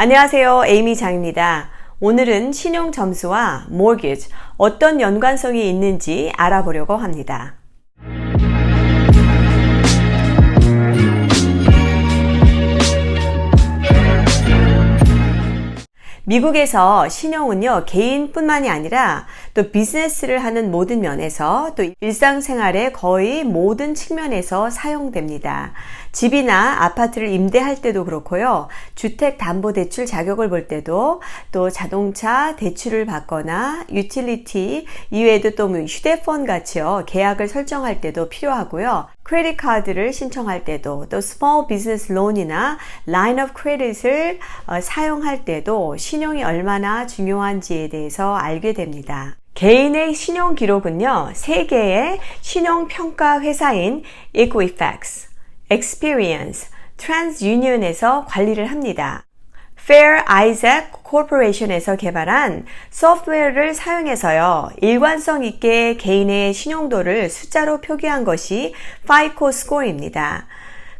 안녕하세요. 에이미 장입니다. 오늘은 신용 점수와 mortgage 어떤 연관성이 있는지 알아보려고 합니다. 미국에서 신용은요, 개인뿐만이 아니라 또 비즈니스를 하는 모든 면에서 또 일상생활의 거의 모든 측면에서 사용됩니다. 집이나 아파트를 임대할 때도 그렇고요. 주택담보대출 자격을 볼 때도 또 자동차 대출을 받거나 유틸리티 이외에도 또뭐 휴대폰 같이요. 계약을 설정할 때도 필요하고요. 크레딧 카드를 신청할 때도 또 스몰 비즈니스 론이나 라인 오브 크레딧을 어, 사용할 때도 신 용이 얼마나 중요한지에 대해서 알게 됩니다. 개인의 신용 기록은요, 세계의 신용 평가 회사인 Equifax, Experience, TransUnion에서 관리를 합니다. Fair Isaac Corporation에서 개발한 소프트웨어를 사용해서요, 일관성 있게 개인의 신용도를 숫자로 표기한 것이 FICO 스코어입니다.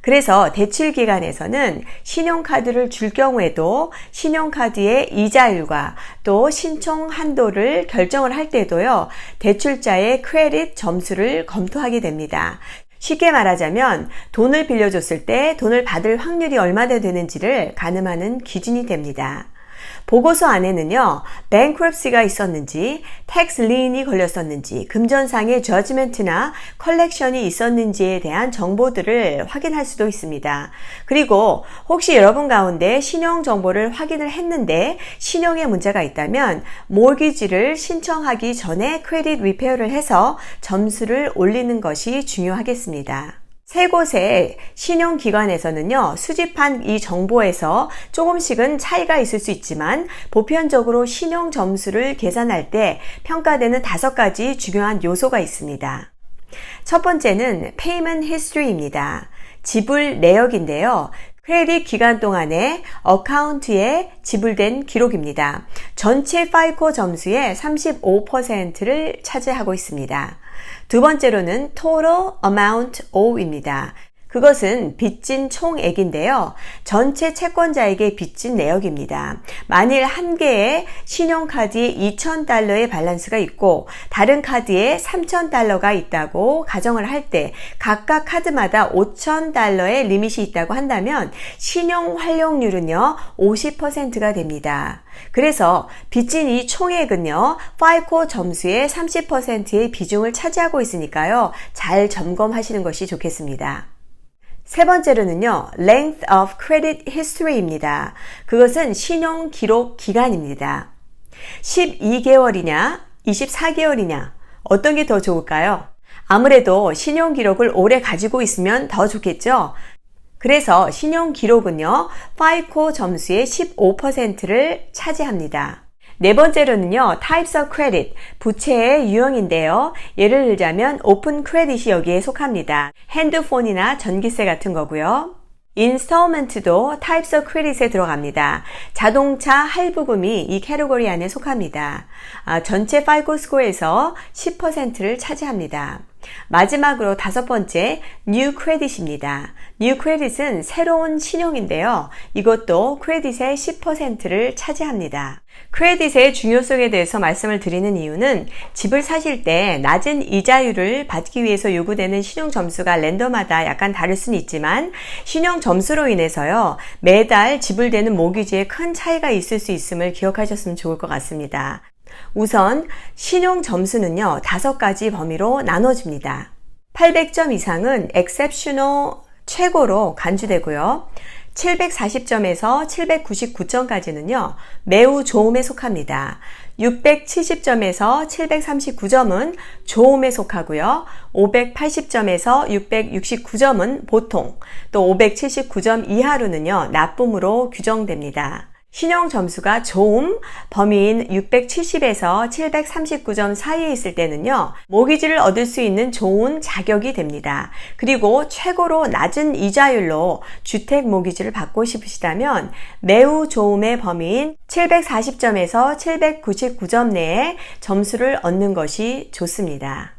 그래서 대출 기간에서는 신용카드를 줄 경우에도 신용카드의 이자율과 또 신청 한도를 결정을 할 때도요, 대출자의 크레딧 점수를 검토하게 됩니다. 쉽게 말하자면 돈을 빌려줬을 때 돈을 받을 확률이 얼마나 되는지를 가늠하는 기준이 됩니다. 보고서 안에는요, bankruptcy가 있었는지, tax lien이 걸렸었는지, 금전상의 judgment나 collection이 있었는지에 대한 정보들을 확인할 수도 있습니다. 그리고 혹시 여러분 가운데 신용 정보를 확인을 했는데 신용에 문제가 있다면 mortgage를 신청하기 전에 credit repair를 해서 점수를 올리는 것이 중요하겠습니다. 세 곳의 신용기관에서는요, 수집한 이 정보에서 조금씩은 차이가 있을 수 있지만, 보편적으로 신용 점수를 계산할 때 평가되는 다섯 가지 중요한 요소가 있습니다. 첫 번째는 payment history입니다. 지불 내역인데요. 크레딧 기간 동안에 어카운트에 지불된 기록입니다. 전체 파이코 점수의 35%를 차지하고 있습니다. 두 번째로는 total amount owe입니다. 그것은 빚진 총액인데요. 전체 채권자에게 빚진 내역입니다. 만일 한 개의 신용카드에 2,000달러의 밸런스가 있고 다른 카드에 3,000달러가 있다고 가정을 할 때 각각 카드마다 5,000달러의 리밋이 있다고 한다면 신용 활용률은요 50%가 됩니다. 그래서 빚진 이 총액은요, 파이코 점수의 30%의 비중을 차지하고 있으니까요, 잘 점검하시는 것이 좋겠습니다. 세 번째로는요, length of credit history입니다. 그것은 신용 기록 기간입니다. 12개월이냐, 24개월이냐, 어떤 게 더 좋을까요? 아무래도 신용 기록을 오래 가지고 있으면 더 좋겠죠? 그래서 신용 기록은요, 파이코 점수의 15%를 차지합니다. 네 번째로는요, types of credit, 부채의 유형인데요. 예를 들자면 오픈 크레딧이 여기에 속합니다. 핸드폰이나 전기세 같은 거고요. 인스톨먼트도 types of credit에 들어갑니다. 자동차 할부금이 이 캐러고리 안에 속합니다. 아, 전체 파이코 스코어에서 10%를 차지합니다. 마지막으로 다섯 번째, new credit입니다. new credit은 새로운 신용인데요. 이것도 크레딧의 10%를 차지합니다. 크레딧의 중요성에 대해서 말씀을 드리는 이유는 집을 사실 때 낮은 이자율을 받기 위해서 요구되는 신용 점수가 랜더마다 약간 다를 수는 있지만 신용 점수로 인해서요 매달 지불되는 모기지에 큰 차이가 있을 수 있음을 기억하셨으면 좋을 것 같습니다. 우선 신용 점수는요, 다섯 가지 범위로 나눠집니다. 800점 이상은 exceptional 최고로 간주되고요. 740점에서 799점까지는요, 매우 좋음에 속합니다. 670점에서 739점은 좋음에 속하고요. 580점에서 669점은 보통, 또 579점 이하로는요, 나쁨으로 규정됩니다. 신용 점수가 좋음 범위인 670에서 739점 사이에 있을 때는요, 모기지를 얻을 수 있는 좋은 자격이 됩니다. 그리고 최고로 낮은 이자율로 주택 모기지를 받고 싶으시다면 매우 좋음의 범위인 740점에서 799점 내에 점수를 얻는 것이 좋습니다.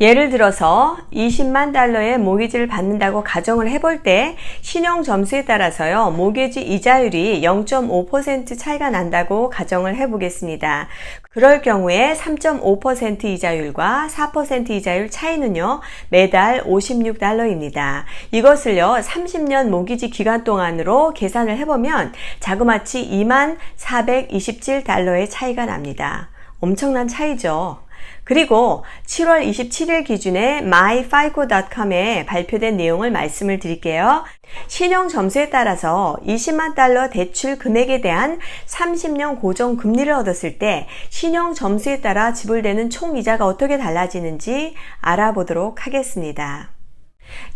예를 들어서 20만 달러의 모기지를 받는다고 가정을 해볼 때 신용 점수에 따라서요, 모기지 이자율이 0.5% 차이가 난다고 가정을 해보겠습니다. 그럴 경우에 3.5% 이자율과 4% 이자율 차이는요, 매달 56달러입니다. 이것을요, 30년 모기지 기간 동안으로 계산을 해보면 자그마치 2만 427달러의 차이가 납니다. 엄청난 차이죠. 그리고 7월 27일 기준에 myfico.com에 발표된 내용을 말씀을 드릴게요. 신용 점수에 따라서 20만 달러 대출 금액에 대한 30년 고정 금리를 얻었을 때 신용 점수에 따라 지불되는 총 이자가 어떻게 달라지는지 알아보도록 하겠습니다.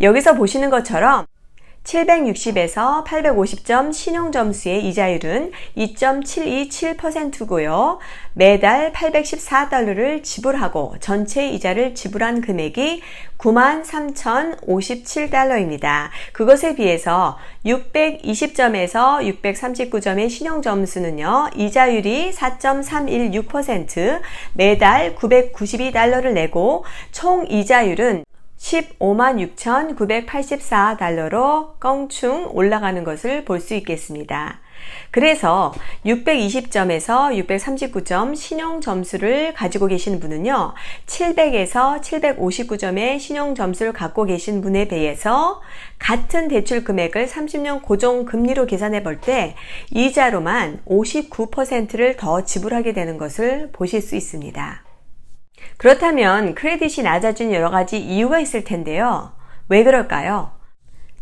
여기서 보시는 것처럼 760에서 850점 신용 점수의 이자율은 2.727%고요. 매달 814달러를 지불하고 전체 이자를 지불한 금액이 93,057달러입니다. 그것에 비해서 620점에서 639점의 신용 점수는요. 이자율이 4.316% 매달 992달러를 내고 총 이자율은 15만 6,984달러로 껑충 올라가는 것을 볼 수 있겠습니다. 그래서 620점에서 639점 신용 점수를 가지고 계신 분은요, 700에서 759점의 신용 점수를 갖고 계신 분에 비해서 같은 대출 금액을 30년 고정 금리로 계산해 볼 때 이자로만 59%를 더 지불하게 되는 것을 보실 수 있습니다. 그렇다면 크레딧이 낮아진 여러 가지 이유가 있을 텐데요. 왜 그럴까요?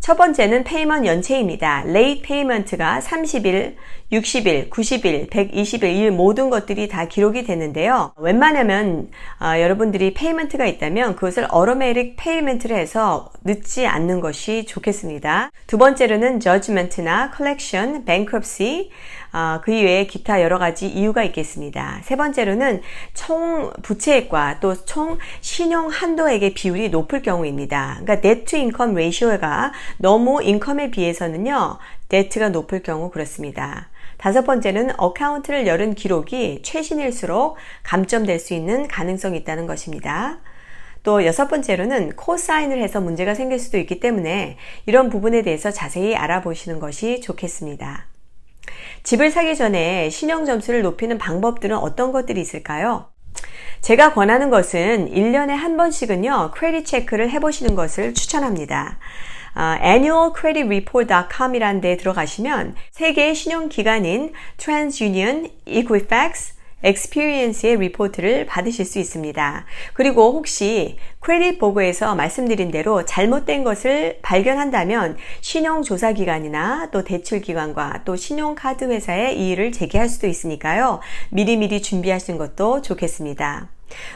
첫 번째는 페이먼 연체입니다. 레이트 페이먼트가 30일, 60일, 90일, 120일 이 모든 것들이 다 기록이 되는데요. 웬만하면 어, 여러분들이 페이먼트가 있다면 그것을 어로메릭 페이먼트를 해서 늦지 않는 것이 좋겠습니다. 두 번째로는 저지먼트나 컬렉션, 뱅크럽시 어, 그 이외에 기타 여러 가지 이유가 있겠습니다. 세 번째로는 총 부채액과 또 총 신용 한도액의 비율이 높을 경우입니다. 그러니까 to income ratio가 너무 인컴에 비해서는요, debt가 높을 경우 그렇습니다. 다섯 번째는 어카운트를 열은 기록이 최신일수록 감점될 수 있는 가능성이 있다는 것입니다. 또 여섯 번째로는 코사인을 해서 문제가 생길 수도 있기 때문에 이런 부분에 대해서 자세히 알아보시는 것이 좋겠습니다. 집을 사기 전에 신용 점수를 높이는 방법들은 어떤 것들이 있을까요? 제가 권하는 것은 1년에 한 번씩은요, 크레딧 체크를 해보시는 것을 추천합니다. 어, annualcreditreport.com 이라는 데 들어가시면 세계의 신용기관인 TransUnion, Equifax, experience의 리포트를 받으실 수 있습니다. 그리고 혹시 크레딧 보고에서 말씀드린 대로 잘못된 것을 발견한다면 신용조사기관이나 또 대출기관과 또 신용카드 회사에 이의를 제기할 수도 있으니까요. 미리미리 준비하시는 것도 좋겠습니다.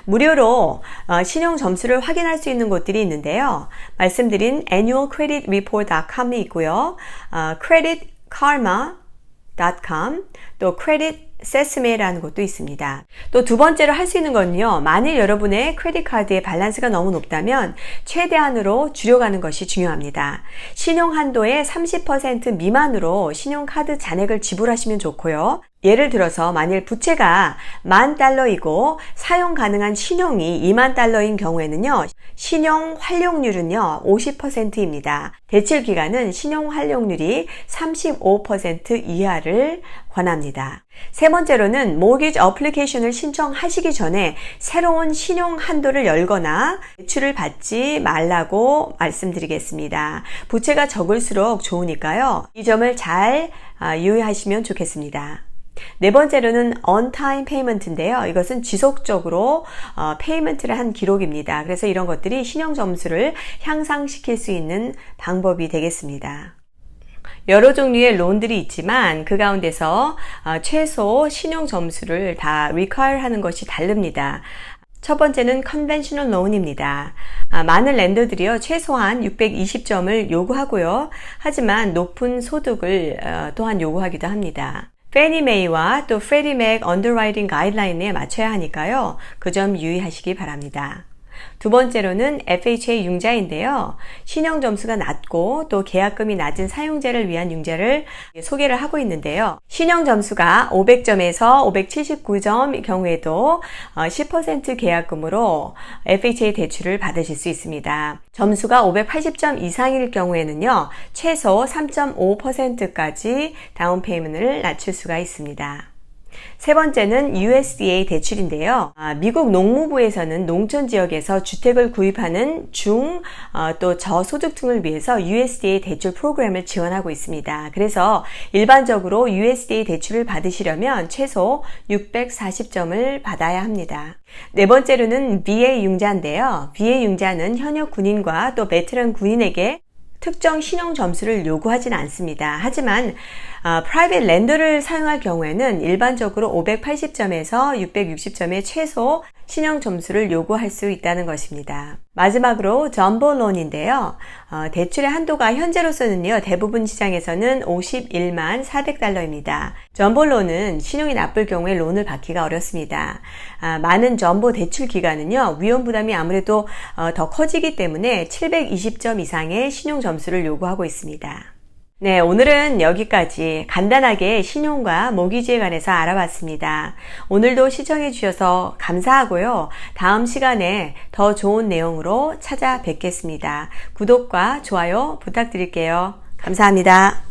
무료로 어, 신용 점수를 확인할 수 있는 곳들이 있는데요. 말씀드린 annualcreditreport.com이 있고요. 어, creditkarma.com 또 credit 세스메라는 것도 있습니다. 또 두 번째로 할 수 있는 건요. 만일 여러분의 크레딧 카드의 밸런스가 너무 높다면 최대한으로 줄여가는 것이 중요합니다. 신용 한도의 30% 미만으로 신용 카드 잔액을 지불하시면 좋고요. 예를 들어서 만일 부채가 만 달러이고 사용 가능한 신용이 2만 달러인 경우에는요. 신용 활용률은요. 50%입니다. 대출 기간은 신용 활용률이 35% 이하를 권합니다. 세 번째로는 모기지 어플리케이션을 신청하시기 전에 새로운 신용 한도를 열거나 대출을 받지 말라고 말씀드리겠습니다. 부채가 적을수록 좋으니까요. 이 점을 잘 아, 유의하시면 좋겠습니다. 네 번째로는 on-time payment인데요. 이것은 지속적으로 어, 페이먼트를 한 기록입니다. 그래서 이런 것들이 신용 점수를 향상시킬 수 있는 방법이 되겠습니다. 여러 종류의 론들이 있지만 그 가운데서 어, 최소 신용 점수를 다 require 하는 것이 다릅니다. 첫 번째는 컨벤셔널 론입니다. 아, 많은 랜더들이요 최소한 620점을 요구하고요. 하지만 높은 소득을 어, 또한 요구하기도 합니다. 페니 메이와 또 프레디 맥 언더라이팅 가이드라인에 맞춰야 하니까요. 그 점 유의하시기 바랍니다. 두 번째로는 FHA 융자인데요. 신용 점수가 낮고 또 계약금이 낮은 사용자를 위한 융자를 소개를 하고 있는데요. 신용 점수가 500점에서 579점 경우에도 10% 계약금으로 FHA 대출을 받으실 수 있습니다. 점수가 580점 이상일 경우에는요, 최소 3.5%까지 다운 페이먼트를 낮출 수가 있습니다. 세 번째는 USDA 대출인데요. 아, 미국 농무부에서는 농촌 지역에서 주택을 구입하는 중, 어, 또 저소득층을 위해서 USDA 대출 프로그램을 지원하고 있습니다. 그래서 일반적으로 USDA 대출을 받으시려면 최소 640점을 받아야 합니다. 네 번째로는 BA 융자인데요. BA 융자는 현역 군인과 또 베테랑 군인에게 특정 신용 점수를 요구하진 않습니다. 하지만 어, 프라이빗 랜더를 사용할 경우에는 일반적으로 580점에서 660점의 최소 신용 점수를 요구할 수 있다는 것입니다. 마지막으로 점보론인데요. 어, 대출의 한도가 현재로서는요. 대부분 시장에서는 51만 400달러입니다. 점보론은 신용이 나쁠 경우에 론을 받기가 어렵습니다. 아, 많은 점보 대출 기간은요. 위험 부담이 아무래도 어, 더 커지기 때문에 720점 이상의 신용 점수를 요구하고 있습니다. 네, 오늘은 여기까지 간단하게 신용과 모기지에 관해서 알아봤습니다. 오늘도 시청해 주셔서 감사하고요. 다음 시간에 더 좋은 내용으로 찾아뵙겠습니다. 구독과 좋아요 부탁드릴게요. 감사합니다.